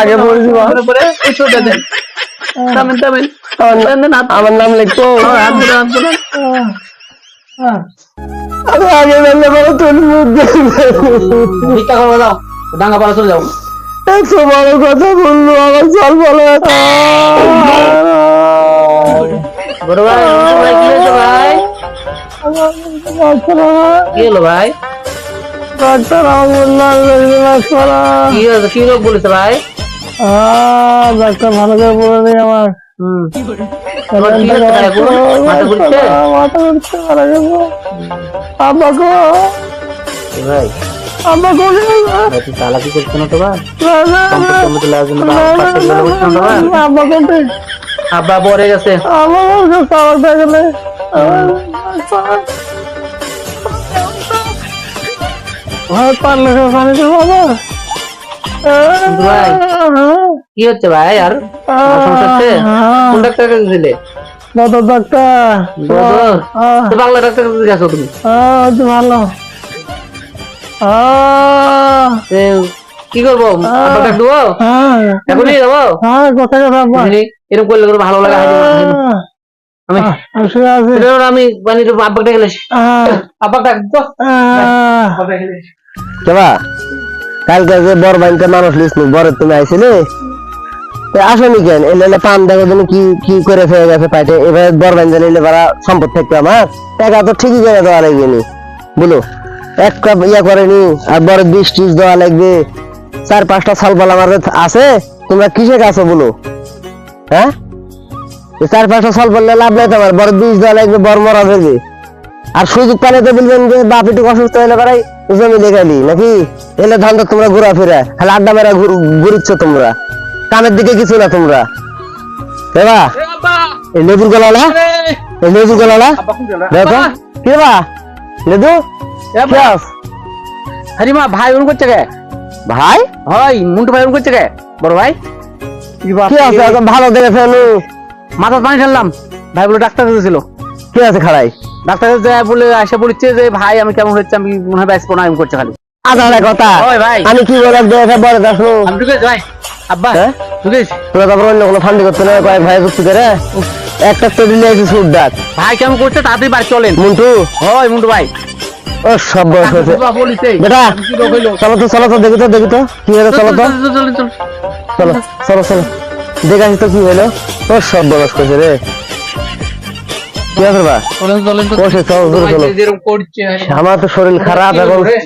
আগে আমার নাম- লিখতো আগে জানলে বলো দাও ডাঙ্গা পাড়া চলে যাও ভাই কি হলো ভাই? ডাক্তার আমার বললাম কি হয়েছে কি রোগ বলেছে ভাই? ডাক্তার ভালো করে বলে নেই আমার তোমার চালাকি করছ না তো ভাই? সম্পর্কের মধ্যে লাগার জন্য বাবা পাশে গেলে করছ না তো ভাই আব্বাকে আব্বা পরে গেছে। আমার কি হচ্ছে ভাই আর ডাক্তার কাছে ডাক্তার বাংলা ডাক্তার গেছো তুমি ভালো কি করব আব্বা ডাক দেবো হ্যাঁ এখনই যাব এরকম করলে করে ভালো লাগে। আমি কালকে যে বর বাড়িতে মানুষ লিসনি বর তুমি আইছিলে? আসনি কেন? এলে পান দেখো তুমি কি কি করে ফেলে গেছে পাইটে। বর বাড়িতে নিলে বারা সম্পদ থাকবে আমার। টাকা তো ঠিকই করে দেওয়া লাগবে নি। বলো এক কাপ ইয়া করেনি আর বড় বিশ টিস দেওয়া লাগবে। চার পাঁচটা সালপাল আমার আছে তোমরা কিসে আছো বলো? হ্যাঁ? চার পাঁচটা সালপাল লাভ নাই তোমার বড় বিষ দেওয়া লাগবে বড় মরা ফেলবে আর সুযোগ পালে তো বলবেন যে বাপ একটু অসুস্থ হলে পারাই জমি দেখালি নাকি? এলে ধান তো তোমরা ঘোরা ফেরা খালি আড্ডা মেরা ঘুরিচ্ছ তোমরা। কামের দিকে কিছু না তোমরা। দেবা এই লেবুর এই লেবুর দেখো। কি বা? লেবু? হারিমা ভাই ওরকম করছে কে? ভাই? ভাই মুন্টু ভাই ওরকম করছে কে? বড় ভাই? কি আছে ভালো দেখে ফেলু। মাথা পানি ঢাললাম। ভাই বলে ডাক্তার ছিল। কি আছে খাড়াই ডাক্তার যায় বলে আসে বলছে যে ভাই আমি কেমন হচ্ছে? আমি মনে হয় ব্যাস প্রণাম করছে খালি। আধা কথা। ওই ভাই। আমি কি বলে দেখে আমি ঢুকেছি ভাই আব্বা হ্যাঁ? ঢুকেছি তোরা তারপর অন্য কোনো ফান্ডি করতে না কয়েক ভাই যুক্তি করে একটা আছে সুট ডাক ভাই কেমন করছে? তাড়াতাড়ি বাড়ি চলেন। মন্টু? হয় মুন্টু ভাই। ও সব বয়স হয়েছে। বেটা চলো তো চলো তো দেখি তো দেখি তো। কি হলো চলো তো। চল, চল, চল, চল। চলো চলো চলো। দেখে আসি তো কি হলো। ও সব বয়স করছে রে। কি চলেন, চলেন চলো চলো ভাই চলো। যে যেরকম করছে, আমার তো শরীর খারাপ এখন রে?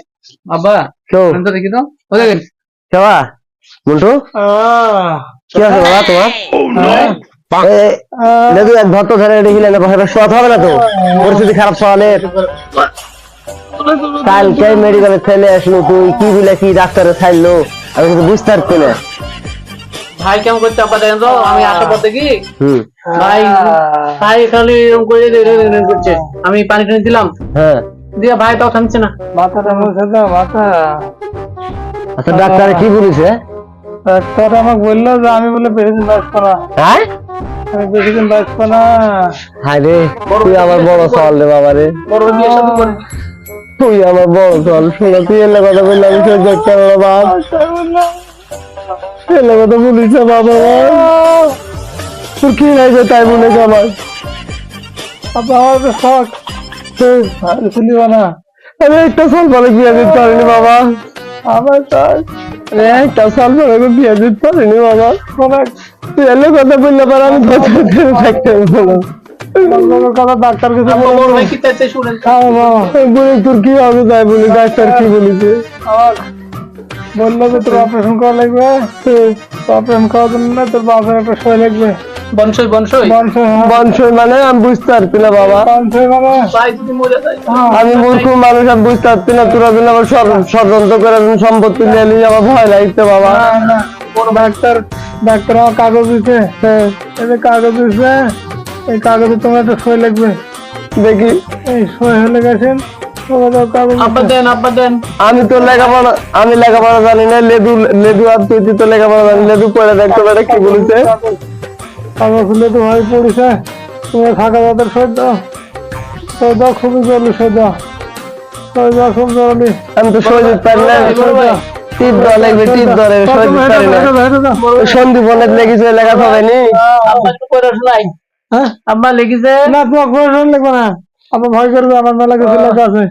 কেউ? তো দেখি তো। ও দেখেন। কেবা মন্টু? কি আছে বাবা তোমার? লেদু এক ভক্ত ধরে দেখিলে না কথা শোয়াতে হবে না তো? পরিস্থিতি খারাপ কালকে মেডিকেলে ফেলে আসলো তুই কি বলে কি ডাক্তারে ছাড়লো আমি কিছু বুঝতে পারছি না। ভাই কেমন করছে আব্বা দেখেন তো? আমি আসার পর দেখি। ভাই ভাই খালি এরকম করে করছে। আমি পানি টানি দিলাম। হ্যাঁ। দিয়ে ভাই তাও থামছে না। মাথাটা মুছে দাও মাথা। আচ্ছা ডাক্তার কি বলেছে? ডাক্তার আমাকে বলল যে আমি বলে বেশি দিন বাঁচবো না। হ্যাঁ? আমি বেশি দিন বাঁচবো না। হায় রে তুই আমার বড় সওয়াল রে বাবা রে। করে। তুই আমার বড় সওয়াল শোনা তুই এলে কথা বললে আমি সহ্য করতে পারব কথা বলিস বাবা তোর কি তাই মনে আমার আমার শখ। শুনিব না। আমি একটা সাল পরে বিয়ে দিতে পারিনি বাবা। আমার শখ একটা সাল পরে বিয়ে দিতে পারিনি বাবা। তুই এলে কথা বললে পারে আমি কথা ধরে থাকতে পারব না লোকের ডাক্তার কিছু আব্বা বলে বড় ভাই কি তোর হবে তাই বলি ডাক্তার কি বলেছে? বলল যে তোর অপারেশন করা লাগবে। অপারেশন করার জন্য না তোর বাপের একটা সই লাগবে। বনসই বনসই? বংশই হ্যাঁ। মানে আমি বুঝতে পারছি না বাবা। বংশই মানে? ভাই যদি মরে যায় আমি মূর্খ মানুষ আমি বুঝতে পারছি না তোরা দিন আবার ষড়- ষড়যন্ত্র করে সম্পত্তি নিয়ে নিয়ে আমার ভয় লাগছে বাবা। না। ডাক্তার ডাক্তার আমার কাগজ এই যে কাগজ দিছে এই কাগজে তোমার একটা সই লাগবে। দেখি। এই সই হলে গেছেন। আমি তো লেখাপড়া আমি লেখাপড়া জানি না লেদু লেদু আর তুই তুই তো লেখাপড়া জানি লেদু পড়ে দেখ কি বলেছে। কাগজ খুলে তো ভাই পড়েছে তোমার দাও। সই দাও খুবই জরুরি সই দাও। খুব জরুরি। আমি তো সই পারি না টিপ দেওয়া লাগবে টিপ ধরে সই দিতে পারি না। সন্দীপনের লেগেছে লেখা হবে নি আব্বা একটু হ্যাঁ? আব্বা লিখেছে না তোমার লাগবে না। আমার ভয় করবে আমার মেলা কিছু লেখা আছে।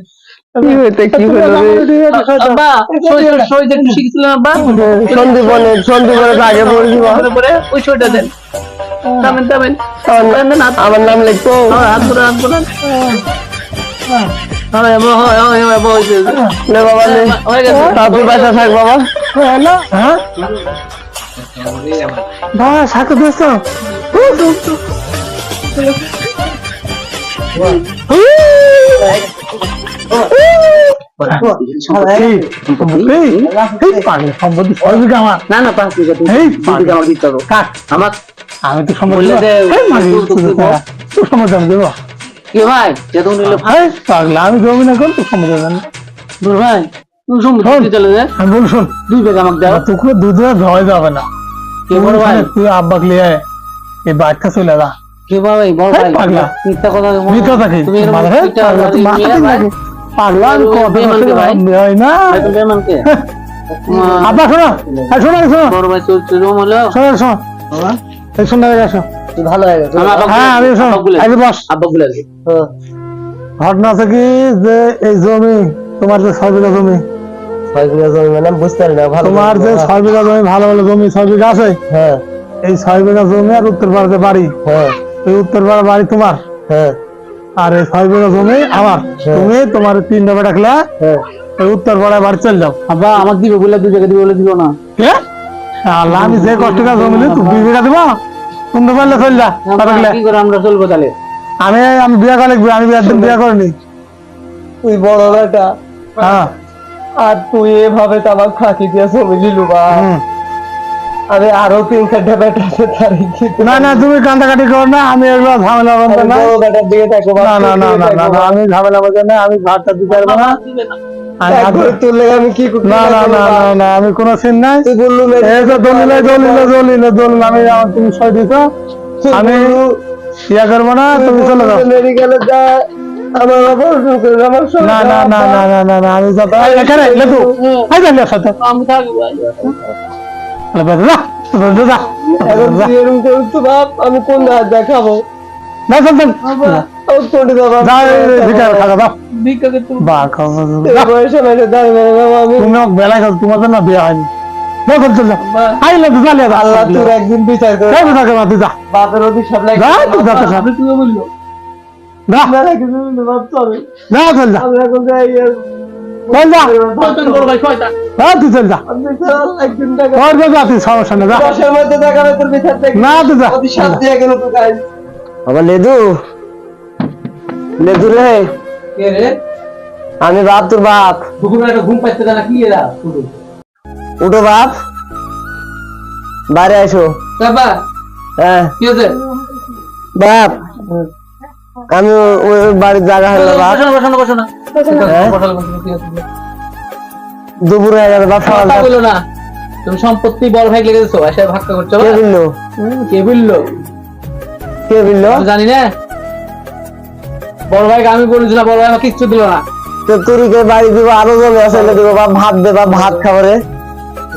আমার নাম- আমার নাম লিখব? বাবা লে হয়ে আমি তো না দূর ভাই আমি বল দুই আমাকে তোকে দুধ ভয় যাবে না তুই আব্বাক লিয়ে এই বাচ্চা চলে যা। কে ভাই বড় ভাই? মিথ্যা কথা মিথ্যা থাকে তুমি এরকম মাথা মিথ্যা পাগলা তুই কথা মাথা দিয়ে ঠিক ভাই। নাকি? পাগলা আমি তুমি কথা বেঈমানকে ভাই। হয় না। ভাই, তুমি বেঈমানকে? তোমার আব্বা শোনো। এই শোনো শোনো। বড় ভাই চোর চুরুম হলো। শোনো শোনো এই শোনো এই ভালো হয়ে গেছে। হ্যাঁ আমি শোনো। আগে বস আব্বা বলে ঘটনা আছে কি যে এই জমি তোমার যে ছয় বিঘা জমি? ছয় বিঘা জমি মানে বুঝতে পারি না ভালো তোমার যে ছয় বিঘা জমি ভালো ভালো জমি ছয় বিঘা আছে? হ্যাঁ। এই ছয় বিঘা জমি আর উত্তর পাড়াতে বাড়ি। হ্যাঁ। বাড়ি তোমার? হ্যাঁ। আর এই ছয় বিঘা জমি আমার। তুমি তোমার তিনটা বেটা খেলা হ্যাঁ। ওই উত্তর বাড়ি চল যাও। আব্বা আমাকে দিবে বলে দুই বিঘা দিবে বলে দিল না। কে? আল্লাহ আমি যে কষ্ট করে জমি নিই, দুই বিঘা দিব শুনতে পারলে চল যা কি করে আমরা চলবো তাহলে? আমি আমি বিয়া করে আমি একদিন বিয়া করিনি। তুই বড় বেটা। হ্যাঁ। আর তুই এভাবে তো আমার ফাঁকি দিয়ে জমি দিলু বা। আমি আরও তিন চারটা বেটা আছে তার না না তুমি কান্দাকাটি করো না আমি এগুলো ঝামেলা বলতে না দিকে থাকো না না না না আমি ঝামেলা বলতে না আমি ঘরটা দিতে পারব না আমি কি না না না না না আমি কোনো সিন নাই তুই বললু এই যে দলিলে দলিলে দলিলে দলিল আমি তুমি সই দিছ আমি ইয়া করব না তুমি চলে যাও মেডিকেলে যা না না না না না না না আমি যাব এখানে থাকব তো বাপ আমি কোন দেখাবো না চল চল আমার কোটি বাবা যা এই, এই, ভিকার খাওয়া দাও ভিক্ষাকে তুমি বা খাওয়া এই বয়সে মেয়েদের দাঁড়িয়ে বাবা আমি তুমি বেলা খাও তোমার জন্য বিয়ে হয়নি আল্লাহ তোর একদিন বিচার করে বাপের অভিশাপ লাগে যা তুই বলল না বাপ চলে যা চল যা। আমি তুই চল যা তোর যা তুই সমস্যা যা। না তুই যা। লেদু। লেদু রে। বাপ তোর বাপ। ঘুম পাইতে না কি এরা? উঠো। বাপ। বাইরে আসো বাবা। হ্যাঁ। কি হয়েছে? বাপ। আমি ওই বাড়ির জায়গা হলো বাপ। বসো না। না না? হ্যাঁ? না, না? দুপুর কথা বলো না। তুমি সম্পত্তি বড় ভাই লেগে দিছো এসে ভাগ করছ কে বলল? কে বলল? কে বলল? জানি না। বড় ভাইকে আমি বলেছিলাম বড় ভাই আমাকে কিচ্ছু দিল না। তো তুরিকে বাড়ি দিব আরও আছে এনে দিব বাপ ভাত দে বাপ ভাত খাবারে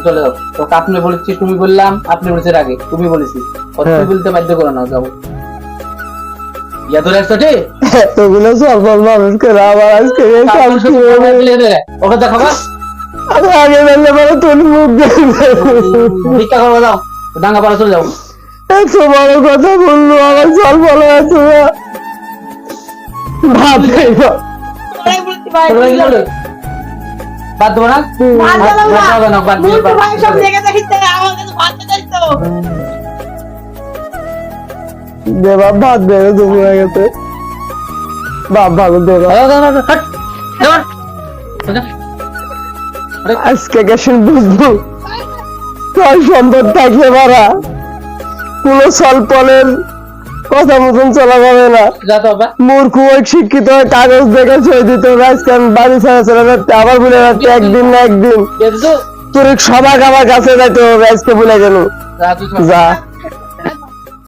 চলে যাও। তো আপনি বলেছি তুমি বললাম আপনি বলেছে আগে তুমি বলেছি। তুমি হ্যাঁ। বলতে বাধ্য করো না যাব ইয়া তো রাখছো ঠিক? এগুলো সব সব মানুষ করে। আবার আজকে? ওকে দেখাবা? আমি আগে বললে পরে তোর মুখ ভিক্ষা করব যাও। ডাঙ্গা পাড়া চলে যাও। এত বড় কথা বলল আমার জল বলো এত ভাত খাইবা? বাদ দেবো না? বাদ দেবো না। বাদ দেবো না, দে বাপ ভাত দে দুপুর হয়ে গেছে। বাপ দে হাট। দাও, হাট। আরে, আজকে গেছেন বুঝব। সম্পদ থাকলে মারা কোন সলপলের কথা মতন চলা যাবে না। মূর্খ ওই শিক্ষিত হয়ে কাগজ দেখে ছয় দিতে। আজকে আমি বাড়ি ছাড়া চলে যাচ্ছে আবার বলে যাচ্ছে একদিন না একদিন। তোর সবাক আমার কাছে যাইতে হবে আজকে বলে গেল। যা।